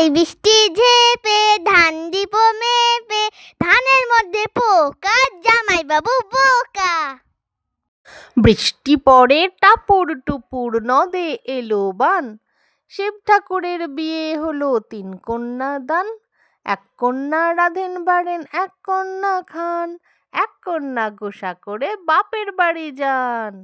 তাই বৃষ্টি ঝেপে, ধান দিব মেপে, ধানের মধ্যে পোকা, জামাই বাবু বোকা। বৃষ্টি পড়ে, টাপুর টুপুর নদে এলো বান। শিব ঠাকুরের বিয়ে হলো তিন কন্যা দান। এক কন্যা রাধেন বাড়েন, এক কন্যা খান। এক কন্যা গোসা করে বাপের বাড়ি যান।